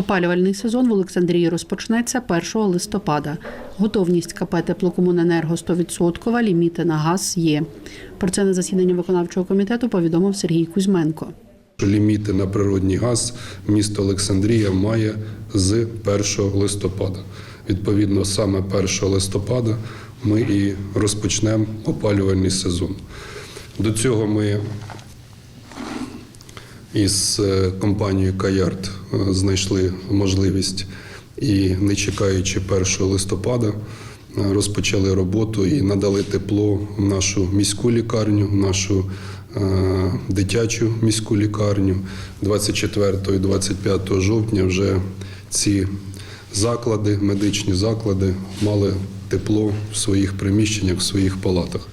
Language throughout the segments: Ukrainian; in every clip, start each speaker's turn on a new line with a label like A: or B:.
A: Опалювальний сезон в Олександрії розпочнеться 1 листопада. Готовність КП «Теплокомуненерго» 100%, ліміти на газ є. Про це на засіданні виконавчого комітету повідомив Сергій Кузьменко.
B: Ліміти на природній газ місто Олександрія має з 1 листопада. Відповідно, саме 1 листопада ми і розпочнемо опалювальний сезон. До цього ми із е, компанією Каярд е, знайшли можливість і, не чекаючи 1 листопада, е, розпочали роботу і надали тепло в нашу міську лікарню, в нашу дитячу міську лікарню. 24 і 25 жовтня вже ці заклади, медичні заклади мали тепло в своїх приміщеннях, в своїх палатах.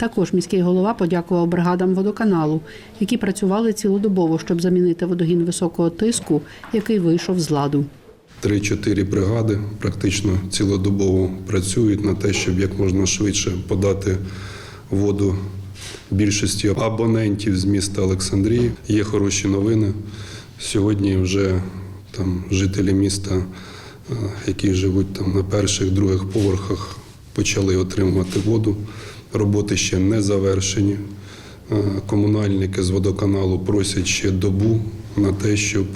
A: Також міський голова подякував бригадам водоканалу, які працювали цілодобово, щоб замінити водогін високого тиску, який вийшов з ладу.
B: Три-чотири бригади практично цілодобово працюють на те, щоб як можна швидше подати воду більшості абонентів з міста Олександрії. Є хороші новини. Сьогодні вже там жителі міста, е, які живуть там на перших, других поверхах, почали отримувати воду. Роботи ще не завершені. Е, Комунальники з водоканалу просять ще добу на те, щоб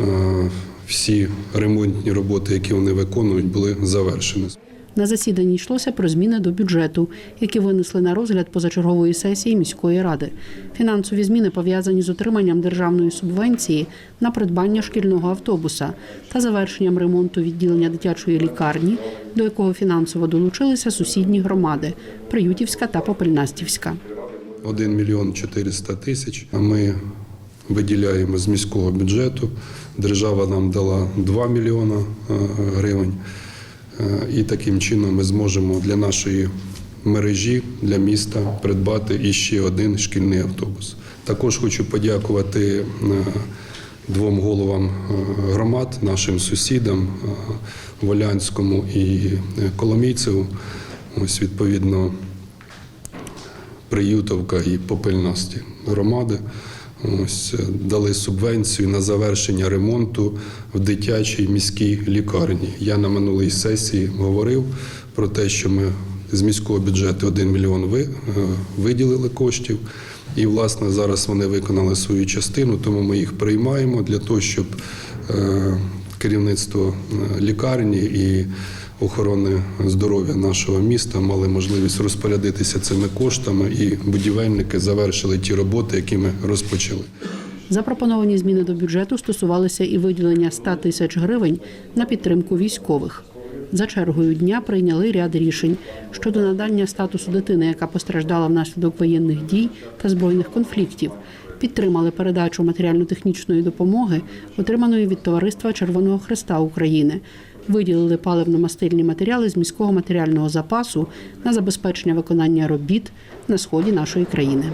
B: е, всі ремонтні роботи, які вони виконують, були завершені.
A: На засіданні йшлося про зміни до бюджету, які винесли на розгляд позачергової сесії міської ради. Фінансові зміни пов'язані з отриманням державної субвенції на придбання шкільного автобуса та завершенням ремонту відділення дитячої лікарні, до якого фінансово долучилися сусідні громади Приютівська та Попельнастівська.
B: 1 мільйон 400 тисяч. Ми виділяємо з міського бюджету. Держава нам дала 2 мільйона е, гривень. Е, І таким чином ми зможемо для нашої мережі, для міста придбати іще один шкільний автобус. Також хочу подякувати е, двом головам е, громад, нашим сусідам Волянському і Коломійцеву. Ось відповідно Приютовка і Попельності громади. Ось е, дали субвенцію на завершення ремонту в дитячій міській лікарні. Я на минулій сесії говорив про те, що ми з міського бюджету 1 мільйон е, виділили коштів. І, власне, зараз вони виконали свою частину, тому ми їх приймаємо для того, щоб е, керівництво лікарні і охорони здоров'я нашого міста мали можливість розпорядитися цими коштами, і будівельники завершили ті роботи, які ми розпочали.
A: Запропоновані зміни до бюджету стосувалися і виділення 100 тисяч гривень на підтримку військових. За чергою дня прийняли ряд рішень щодо надання статусу дитини, яка постраждала внаслідок воєнних дій та збройних конфліктів. Підтримали передачу матеріально-технічної допомоги, отриманої від Товариства Червоного Христа України. Виділили паливно-мастильні матеріали з міського матеріального запасу на забезпечення виконання робіт на сході нашої країни.